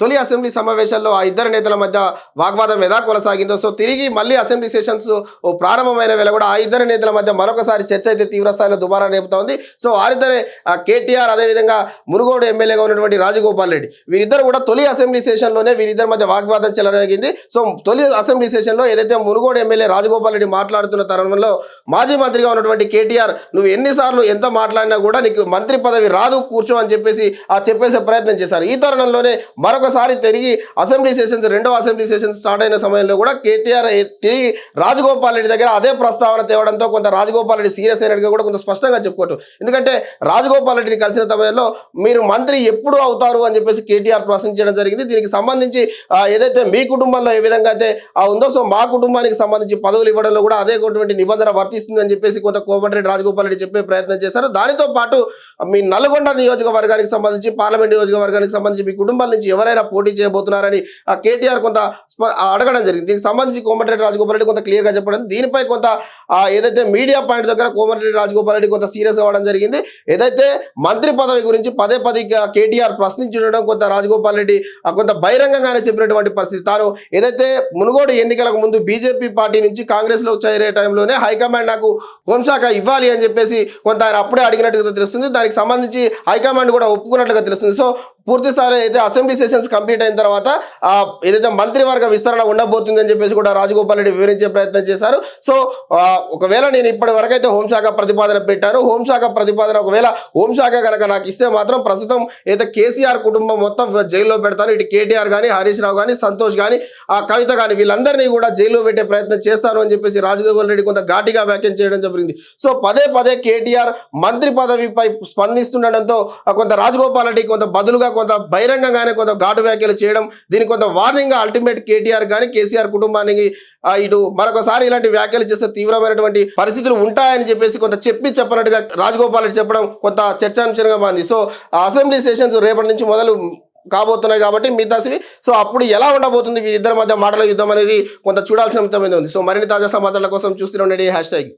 తొలి అసెంబ్లీ సమావేశాల్లో ఆ ఇద్దరు నేతల మధ్య వాగ్వాదం ఎలా కొనసాగిందో సో తిరిగి మళ్ళీ అసెంబ్లీ సెషన్స్ ప్రారంభమైన వేళ కూడా ఆ ఇద్దరు నేతల మధ్య మరొకసారి చర్చ అయితే తీవ్రస్థాయిలో దుబారా రేపుతా ఉంది. సో వారిద్దరే ఆ కేటీఆర్ అదేవిధంగా మురుగోడు ఎమ్మెల్యేగా ఉన్నటువంటి రాజగోపాల్ రెడ్డి వీరిద్దరు కూడా తొలి అసెంబ్లీ సెషన్లోనే వీరిద్దరి మధ్య వాగ్వాదం చెలరేగింది. సో తొలి అసెంబ్లీ సెషన్లో ఏదైతే మురుగోడు ఎమ్మెల్యే రాజగోపాల్ రెడ్డి మాట్లాడుతున్న తరుణంలో మాజీ మంత్రిగా ఉన్నటువంటి కేటీఆర్ నువ్వు ఎన్నిసార్లు ఎంత మాట్లాడినా కూడా నీకు మంత్రి పదవి రాదు కూర్చో అని చెప్పేసి ఆ చెప్పేసే ప్రయత్నం చేశారు. ఈ తరుణంలోనే మరొకసారి తిరిగి అసెంబ్లీ సెషన్స్ రెండవ అసెంబ్లీ సెషన్స్ స్టార్ట్ అయిన సమయంలో కూడా కేటీఆర్ తిరిగి రాజగోపాల్ రెడ్డి దగ్గర అదే ప్రస్తావన తేవడంతో కొంత రాజగోపాల్ రెడ్డి సీరియస్ అయినట్టుగా కూడా కొంత స్పష్టంగా చెప్పుకోవచ్చు. ఎందుకంటే రాజగోపాల్ రెడ్డిని కలిసిన సమయంలో మీరు మంత్రి ఎప్పుడు అవుతారు అని చెప్పేసి కేటీఆర్ ప్రశ్నించడం జరిగింది. దీనికి సంబంధించి ఏదైతే మీ కుటుంబంలో ఏ విధంగా అయితే ఆ ఉందో సో మా కుటుంబానికి సంబంధించి పదవులు ఇవ్వడంలో కూడా అదేటువంటి నిబంధన వర్తిస్తుంది అని చెప్పేసి కొంత కోమటిరెడ్డి రాజగోపాల్ రెడ్డి చెప్పే ప్రయత్నం చేశారు. దానితో పాటు మీ నల్గొండ నియోజకవర్గానికి సంబంధించి పార్లమెంట్ నియోజకవర్గానికి సంబంధించి మీ కుటుంబాల నుంచి ఎవరైనా పోటీ చేయబోతున్నారని ఆ కేటీఆర్ కొంత అడగడం జరిగింది. దీనికి సంబంధించి కోమటిరెడ్డి రాజగోపాల్ రెడ్డి కొంత క్లియర్గా చెప్పడం దీనిపై కొంత ఏదైతే మీడియా పాయింట్ దగ్గర కోమటిరెడ్డి రాజగోపాల్ రెడ్డి కొంత సీరియస్ అవ్వడం జరిగింది. ఏదైతే మంత్రి పదవి గురించి పదే పదే కేటీఆర్ ప్రశ్నించడం కొంత రాజగోపాల్ రెడ్డి కొంత బహిరంగంగానే చెప్పినటువంటి పరిస్థితి. తాను ఏదైతే మునుగోడు ఎన్నికలకు ముందు బీజేపీ పార్టీ నుంచి కాంగ్రెస్లో చేరే టైంలోనే హైకమాండ్ నాకు హోంశాఖ ఇవ్వాలి అని చెప్పేసి కొంత ఆయన అప్పుడే అడిగినట్టుగా తెలుస్తుంది. దానికి సంబంధించి హైకమాండ్ కూడా ఒప్పుకున్నట్లుగా తెలుస్తుంది. సో పూర్తి స్థాయిలో అయితే అసెంబ్లీ సెషన్స్ కంప్లీట్ అయిన తర్వాత ఆ, ఏదైతే మంత్రివర్గ విస్తరణ ఉండబోతుందని చెప్పేసి కూడా రాజగోపాల్ రెడ్డి వివరించే ప్రయత్నం చేశారు. సో ఒకవేళ నేను ఇప్పటి వరకు అయితే హోంశాఖ ప్రతిపాదన పెట్టాను. హోంశాఖ ప్రతిపాదన ఒకవేళ హోంశాఖ కనుక నాకు ఇస్తే మాత్రం ప్రస్తుతం అయితే కేసీఆర్ కుటుంబం మొత్తం జైల్లో పెడతాను ఇటు కేటీఆర్ కానీ హరీష్ రావు కానీ సంతోష్ కానీ ఆ కవిత కానీ వీళ్ళందరినీ కూడా జైల్లో పెట్టే ప్రయత్నం చేస్తాను అని చెప్పేసి రాజగోపాల్ రెడ్డి కొంత ఘాటిగా వ్యాఖ్యం చేయడం జరిగింది. సో పదే పదే కేటీఆర్ మంత్రి పదవిపై స్పందిస్తుండడంతో కొంత రాజగోపాల్ రెడ్డి కొంత బదులుగా కొంత బహిరంగంగానే కొంత ఘాటు వ్యాఖ్యలు చేయడం దీనికి కొంత వార్నింగ్ అల్టిమేట్ కేటీఆర్ కానీ కేసీఆర్ కుటుంబానికి ఇటు మరొకసారి ఇలాంటి వ్యాఖ్యలు చేస్తే తీవ్రమైనటువంటి పరిస్థితులు ఉంటాయని చెప్పేసి కొంత చెప్పి చెప్పనట్టుగా రాజగోపాల్ రెడ్డి చెప్పడం కొంత చర్చాంశంగా మారింది. సో ఆ అసెంబ్లీ సెషన్స్ రేపటి నుంచి మొదలు కాబోతున్నాయి కాబట్టి మిగతాసివి సో అప్పుడు ఎలా ఉండబోతుంది వీరిద్దరి మధ్య మాటల యుద్ధం అనేది కొంత చూడాల్సిన ఉంది. సో మరిన్ని తాజా సమాచారాల కోసం చూస్తూనే ఉండండి. Hash tag